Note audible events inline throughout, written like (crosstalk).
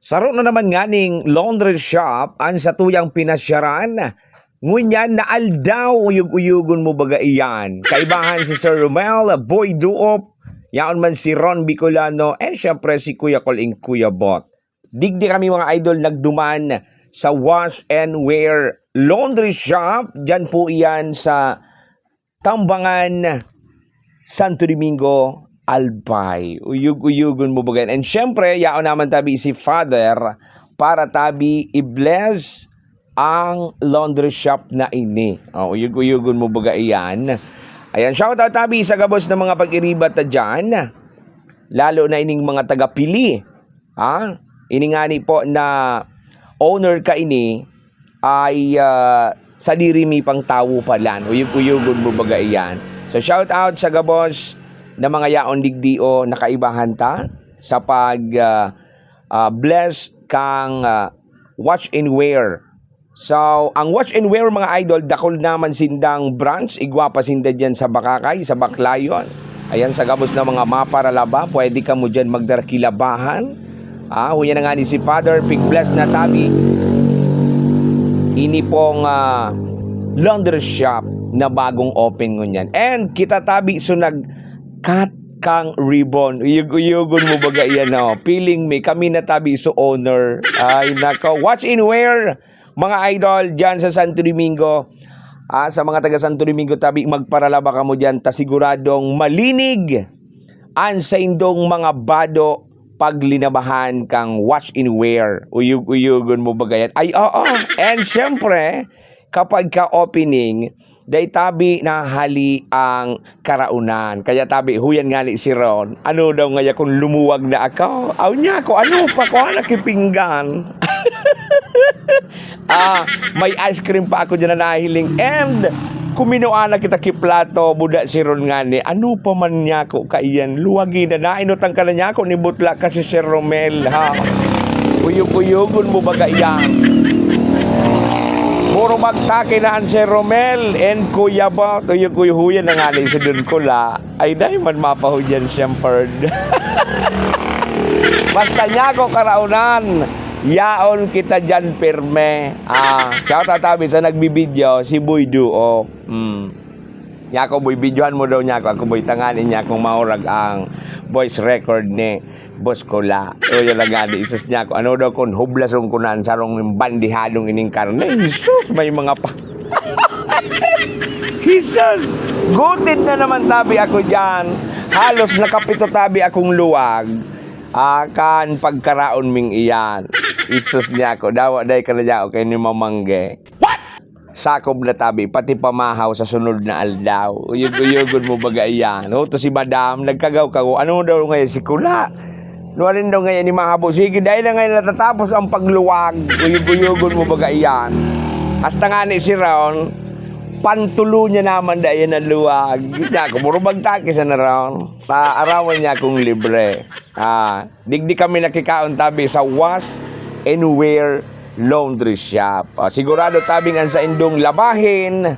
Saro na naman nga ning laundry shop ang sa tuyang pinasyaran. Ngunyan na aldaw uyug-uyugon mo baga iyan. Kaibahan si Sir Romel, Boy Duop, yaon man si Ron Bicolano, and syempre si Kuya Coling Kuya Bot. Digdi kami mga idol nagduman sa wash and wear laundry shop. Diyan po iyan sa Tambangan, Santo Domingo, Albay. Uyug-uyugon mo bagan. And syempre, yaon naman tabi si Father para tabi i-bless ang laundry shop na ini. Oh, uyug-uyugon mo baga iyan. Ayan, shout out tabi sa gabos ng mga pag-iribat na dyan. Lalo na ining mga taga-pili. Ha? Iningani po na owner ka ini ay ah, sa dirimi pang tawo palan. Uyug-uyugon mo baga iyan. So shout out sa gabos na mga yaon digdio na kaibahan ta sa pag ah, ah, bless kang ah, watch and wear. So, ang watch and wear mga idol, dakol naman sindang branch, igwapa sinda dyan sa Bakakay, sa Baklayon. Ayan, sa gabos na mga maparalaba, pwede ka mo dyan magdarkilabahan. Ah, huya na nga ni si Father, pig bless na tabi. Ini pong ah, laundry shop na bagong open ngunyan. And kita tabi so nag cut kang ribbon. Uyug-uyugon mo baga iyan no. Feeling me kami na tabi so owner. Ay nako, watch in wear mga idol diyan sa Santo Domingo. Ah, sa mga taga Santo Domingo tabi magparalaba ka mo diyan ta siguradong malinig ang sa indong mga bado paglinabahan kang watch in wear. Uyug-uyugon mo ba yan? Ay, oo. And syempre, kapag ka-opening, day tabi na hali ang karaunan. Kaya tabi, huyan nga ni si Ron. Ano daw nga kung lumuwag na ako? Aw niya ako, ano pa ko nakipinggan? (laughs) ah, may ice cream pa ako dyan na nahiling. And, kuminuana kita kiplato, buda si Ron nga ni, ano pa man niya ko kaiyan, luwagi na na, inutang ka na niya ako ni Butla kasi si Romel, ha? (laughs) Uyog-uyogon mo baga iyan. Puro magtake na ang si Romel and Kuya ba, tuyog-uyuhuyan na nga ni si Don Kula. Ay, dahil man mapahuyan siyempre. (laughs) Basta niya ko karaunan. Yaon kita dyan pirme. Ah, shout out sa nagbibideo si Boy Duo. Hmm. Nya ko boy videohan mo daw niya ako. Ako boy tanganin niya kung maurag ang voice record ni Boss Kola. O yun lang nga di isus niya ko. Ano daw kung hublasong kunan sarong bandihadong ining karne. Jesus, may mga pa. (laughs) Jesus! Gutid na naman tabi ako dyan. Halos nakapito tabi akong luwag. Akan pagkaraon ming iyan. Isus niya ako. Dawa day ka na dyan. Okay ni mamangge. What? Sakob na tabi. Pati pamahaw sa sunod na aldaw. Uyog-uyogod mo baga iyan. O, to si madam. Nagkagaw ka ko. Ano daw ngayon si Kula? Nuwarin daw ngayon ni Mahabo. Sige, dahil na ngayon natatapos ang pagluwag. Uyog-uyogod mo baga iyan. Hasta nga ni si Ron, pantulo niya naman dahil na luwag. Niya, kumuro magtaki sa naroon. Paarawan niya kung libre. Ah, digdi kami nakikaon tabi sa wash and wear laundry shop. Ah, sigurado tabing ang sa indong labahin.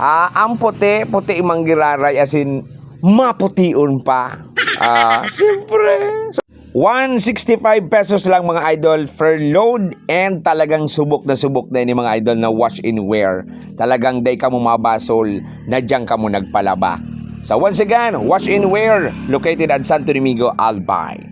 Ah, ang puti, puti imang giraray asin maputiun pa. Ah, siyempre. So, 165 pesos lang mga idol per load and talagang subok na subok na ini mga idol na wash and wear. Talagang day ka mo mabasol na diyan ka mo nagpalaba. So once again, wash and wear located at Santo Domingo, Albay.